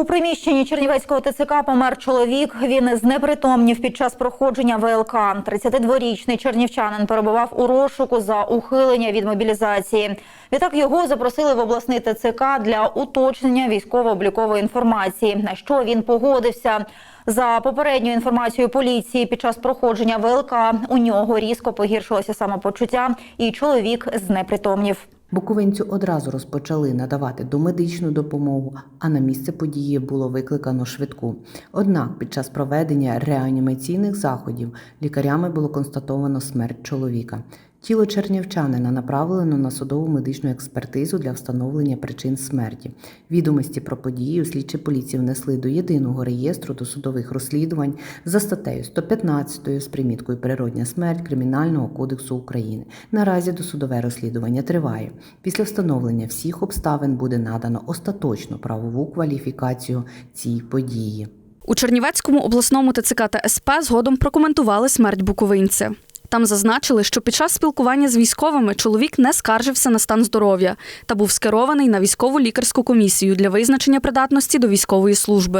У приміщенні Чернівецького ТЦК помер чоловік. Він знепритомнів під час проходження ВЛК. 32-річний чернівчанин перебував у розшуку за ухилення від мобілізації. Відтак його запросили в обласний ТЦК для уточнення військово-облікової інформації, на що він погодився. За попередньою інформацією поліції, під час проходження ВЛК у нього різко погіршилося самопочуття, і чоловік знепритомнів. Буковинцю одразу розпочали надавати домедичну допомогу, а на місце події було викликано швидку. Однак під час проведення реанімаційних заходів лікарями було констатовано смерть чоловіка. Тіло чернівчанина направлено на судову медичну експертизу для встановлення причин смерті. Відомості про подію слідчі поліції внесли до єдиного реєстру досудових розслідувань за статтею 115 з приміткою Природня смерть Кримінального кодексу України. Наразі досудове розслідування триває. Після встановлення всіх обставин буде надано остаточну правову кваліфікацію цій події. У Чернівецькому обласному ТЦК та СП згодом прокоментували смерть буковинця. Там зазначили, що під час спілкування з військовими чоловік не скаржився на стан здоров'я та був скерований на військову лікарську комісію для визначення придатності до військової служби.